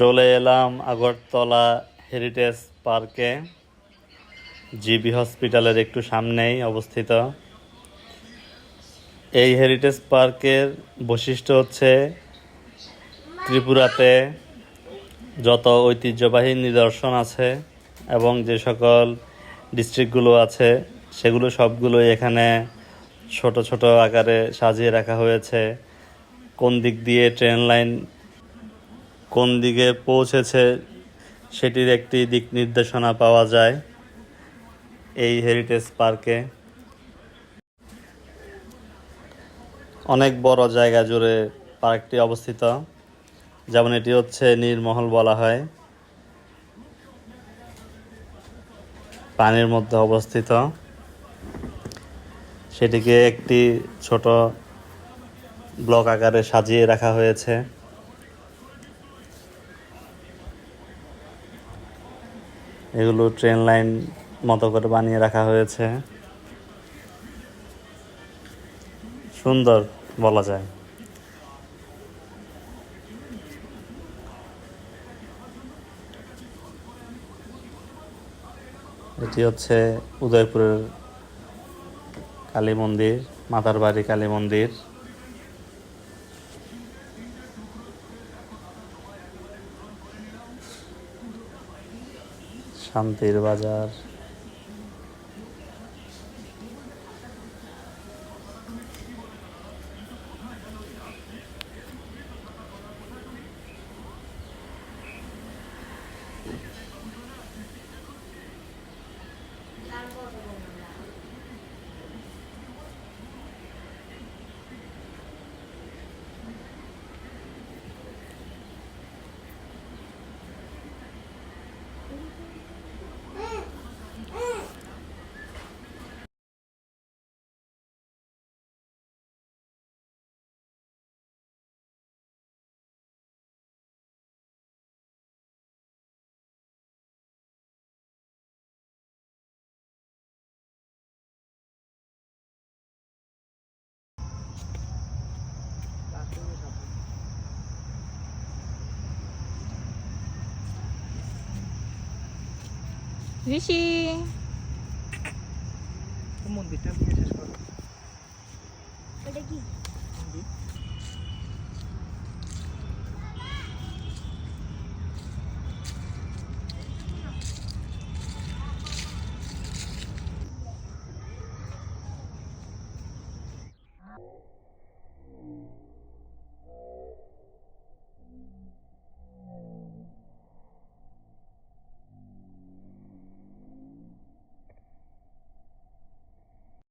চলে এলাম আগরতলা হেরিটেজ পার্কে, জিবি হসপিটালের একটু সামনেই অবস্থিত। এই হেরিটেজ পার্কের বৈশিষ্ট্য হচ্ছে ত্রিপুরাতে যত ঐতিহ্যবাহী নিদর্শন আছে এবং যে সকল ডিস্ট্রিক্টগুলো আছে, সেগুলো সবগুলোই এখানে ছোট ছোট আকারে সাজিয়ে রাখা হয়েছে। কোন দিক দিয়ে ট্রেন লাইন কোন দিকে পৌঁছেছে সেটির একটি দিক নির্দেশনা পাওয়া যায় এই হেরিটেজ পার্কে। অনেক বড় জায়গা জুড়ে পার্কটি অবস্থিত, যেমন এটি হচ্ছে নীরমহল বলা হয়। পানির মধ্যে অবস্থিত। সেটিকে একটি ছোট ব্লক আকারে সাজিয়ে রাখা হয়েছে। এগুলো ট্রেন লাইন মতো করে বানিয়ে রাখা হয়েছে। সুন্দর বলা যায়। এটি হচ্ছে উদয়পুরের কালী মন্দির, মাতার বাড়ি কালী মন্দির। শান্তির বাজার। ঋষি মন্দিরটা শেষ করো এটা কি